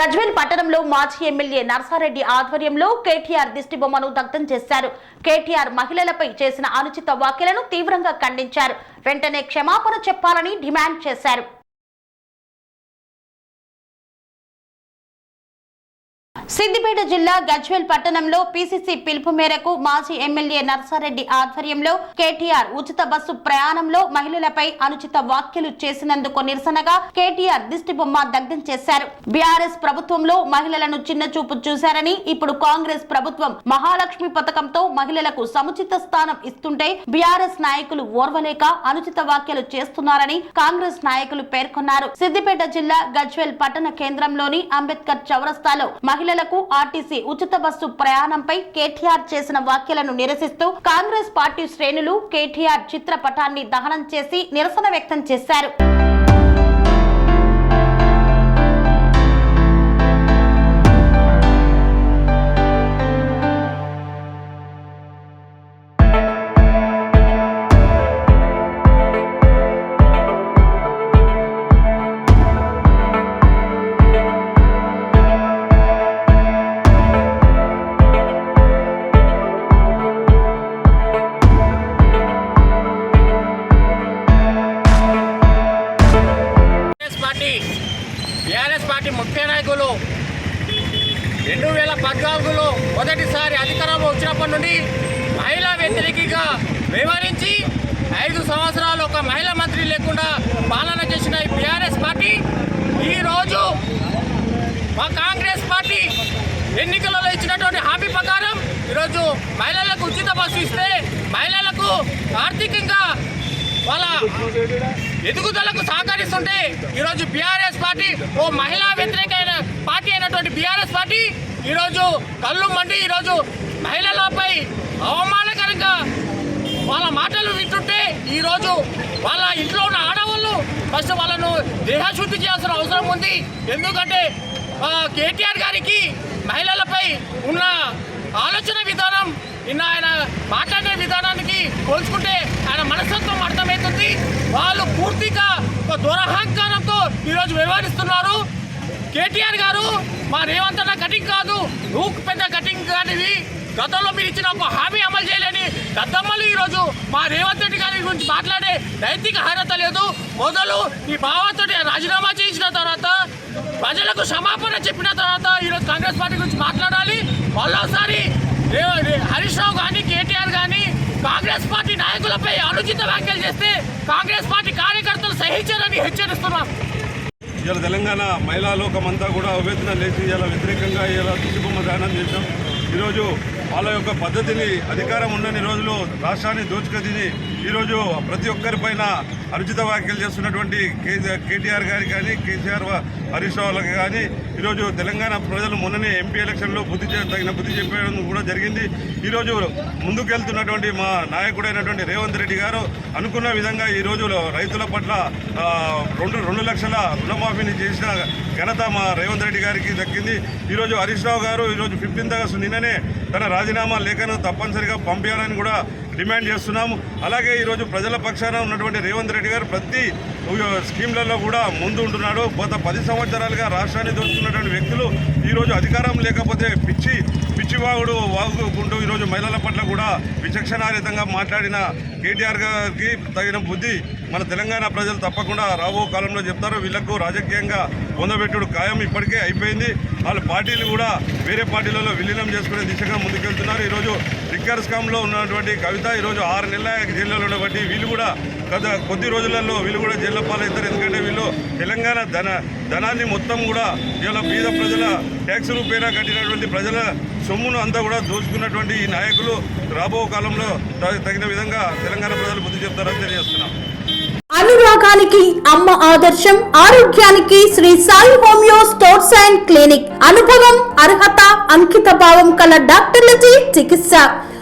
గజ్వేల్ పట్టణంలో మాజీ ఎమ్మెల్యే నర్సారెడ్డి ఆధ్వర్యంలో కేటీఆర్ దిష్టి బొమ్మను దగ్ధం చేశారు. కేటీఆర్ మహిళలపై చేసిన అనుచిత వ్యాఖ్యలను తీవ్రంగా ఖండించారు. వెంటనే క్షమాపణ చెప్పాలని డిమాండ్ చేశారు. సిద్దిపేట జిల్లా గజ్వేల్ పట్టణంలో పీసీసీ పిలుపు మేరకు మాజీ ఎమ్మెల్యే నర్సారెడ్డి ఆధ్వర్యంలో కేటీఆర్ ఉచిత బస్సు ప్రయాణంలో మహిళలపై అనుచిత వ్యాఖ్యలు చేసినందుకు నిరసనగా కేటీఆర్ దిష్టి బొమ్మ దగ్ధం చేశారు. బీఆర్ఎస్ ప్రభుత్వంలో మహిళలను చిన్న చూపు చూశారని ఇప్పుడు కాంగ్రెస్ ప్రభుత్వం మహాలక్ష్మి పథకంతో మహిళలకు సముచిత స్థానం ఇస్తుంటే బీఆర్ఎస్ నాయకులు ఓర్వలేక అనుచిత వ్యాఖ్యలు చేస్తున్నారని కాంగ్రెస్ నాయకులు పేర్కొన్నారు. సిద్దిపేట జిల్లా గజ్వేల్ పట్టణ కేంద్రంలోని అంబేద్కర్ చౌరస్తాలో మహిళలకు ఆర్టీసీ ఉచిత బస్సు ప్రయాణంపై కేటీఆర్ చేసిన వ్యాఖ్యలను నిరసిస్తూ కాంగ్రెస్ పార్టీ శ్రేణులు కేటీఆర్ చిత్రపటాన్ని దహనం చేసి నిరసన వ్యక్తం చేశారు. రెండు వేల పద్నాలుగులో మొదటిసారి అధికారంలో వచ్చినప్పటి నుండి మహిళా వ్యతిరేకిగా వ్యవహరించి ఐదు సంవత్సరాలు ఒక మహిళా మంత్రి లేకుండా పాలన చేసిన ఈ బీఆర్ఎస్ పార్టీ ఈరోజు మా కాంగ్రెస్ పార్టీ ఎన్నికలలో ఇచ్చినటువంటి హామీ ప్రకారం ఈరోజు మహిళలకు ఉచిత బస్సు ఇస్తే మహిళలకు ఆర్థికంగా వాళ్ళ ఎదుగుదలకు సహకరిస్తుంటే ఈరోజు బీఆర్ఎస్ పార్టీ ఓ మహిళా వ్యతిరేకమైన పార్టీ అయినటువంటి బీఆర్ఎస్ పార్టీ ఈరోజు కళ్ళు మండి ఈరోజు మహిళలపై అవమానకరంగా వాళ్ళ మాటలు వింటుంటే ఈరోజు వాళ్ళ ఇంట్లో ఉన్న ఆడవాళ్ళు ఫస్ట్ వాళ్ళను దేహశుద్ధి చేయాల్సిన అవసరం ఉంది. ఎందుకంటే కేటీఆర్ గారికి మహిళలపై ఉన్న ఆలోచన విధానం నిన్న ఆయన మాట్లాడే విధానానికి పోల్చుకుంటే ఆయన మనస్తత్వం అర్థమవుతుంది. వాళ్ళు పూర్తిగా ఒక దురహంకారంతో ఈరోజు వ్యవహరిస్తున్నారు. కేటీఆర్ గారు మా రేవంత్ అన్న కటింగ్ కాదు నువ్వు పెద్ద కటింగ్ కానివి గతంలో మీరు ఇచ్చిన ఒక హామీ అమలు చేయలేని దద్దమ్మలు ఈరోజు మా రేవంత్ రెడ్డి గారి గురించి మాట్లాడే నైతిక అర్హత లేదు. మొదలు ఈ భావంతో రాజీనామా చేసిన తర్వాత ప్రజలకు క్షమాపణ చెప్పిన తర్వాత ఈరోజు కాంగ్రెస్ పార్టీ గురించి మాట్లాడాలి. మరోసారి హరీష్ రావు కానీ కేటీఆర్ కానీ కాంగ్రెస్ పార్టీ నాయకులపై అనుచిత వ్యాఖ్యలు చేస్తే కాంగ్రెస్ పార్టీ కార్యకర్తలు సహించారని హెచ్చరిస్తున్నాం. ఇవాళ తెలంగాణ మహిళా లోకమంతా కూడా అవేతన లేచి ఇలా వ్యతిరేకంగా ఇలా దుష్టిబొమ్మ దానం చేశాం. ఈరోజు వాళ్ళ యొక్క పద్ధతిని అధికారం ఉన్నన్ని రోజులు రాష్ట్రాన్ని దోచుకతిని ఈరోజు ప్రతి ఒక్కరిపైన అనుచిత వ్యాఖ్యలు చేస్తున్నటువంటి కేటీఆర్ గారికి కానీ కేసీఆర్ హరీష్ రావులకు కానీ ఈరోజు తెలంగాణ ప్రజలు మొన్ననే ఎంపీ ఎలక్షన్లో బుద్ధి తగిన బుద్ధి చెప్పడం కూడా జరిగింది. ఈరోజు ముందుకెళ్తున్నటువంటి మా నాయకుడైనటువంటి రేవంత్ రెడ్డి గారు అనుకున్న విధంగా ఈ రైతుల పట్ల రెండు రెండు లక్షల రుణమాఫీని చేసిన ఘనత మా రేవంత్ రెడ్డి గారికి దక్కింది. ఈరోజు హరీష్ రావు గారు ఈరోజు ఫిఫ్టీన్త్ ఆగస్టు నిన్ననే తన రాజీనామా లేఖను తప్పనిసరిగా పంపించాలని కూడా డిమాండ్ చేస్తున్నాము. అలాగే ఈరోజు ప్రజల పక్షాన ఉన్నటువంటి రేవంత్ రెడ్డి గారు ప్రతి స్కీమ్లలో కూడా ముందు ఉంటున్నాడు. గత పది సంవత్సరాలుగా రాష్ట్రాన్ని దొరుకుతున్నటువంటి వ్యక్తులు ఈరోజు అధికారం లేకపోతే పిచ్చి పిచ్చివాగుడు వాగుకుంటూ ఈరోజు మహిళల పట్ల కూడా విచక్షణారహితంగా మాట్లాడిన కేటీఆర్ గారికి తగిన బుద్ధి మన తెలంగాణ ప్రజలు తప్పకుండా రాబో కాలంలో చెప్తారు. వీళ్ళకు రాజకీయంగా పొందబెట్టుడు ఖాయం ఇప్పటికే అయిపోయింది. వాళ్ళ పార్టీలు కూడా వేరే పార్టీలలో విలీనం చేసుకునే దిశగా ముందుకెళ్తున్నారు. ఈరోజు లిక్కర్ స్కామ్లో ఉన్నటువంటి కవిత ఈరోజు ఆరు నెలల జైల్లో ఉన్నటువంటి వీళ్ళు కూడా గత కొద్ది రోజులలో వీళ్ళు కూడా జైల్లో పాలవుతారు. ఎందుకంటే వీళ్ళు తెలంగాణ ధన ధనాన్ని మొత్తం కూడా ఇలా బీద ప్రజల ట్యాక్స్ రూపేణా కట్టినటువంటి ప్రజల సొమ్మును అంతా కూడా దోచుకున్నటువంటి ఈ నాయకులు రాబో కాలంలో తగిన విధంగా తెలంగాణ ప్రజలు బుద్ధి చెప్తారని తెలియజేస్తున్నాం. అనురాగానికి అమ్మ ఆదర్శం ఆరోగ్యానికి Sri Sai homeo stores and clinic. అనుభవం అర్హత అంకిత భావం కల డాక్టర్లచే చికిత్స.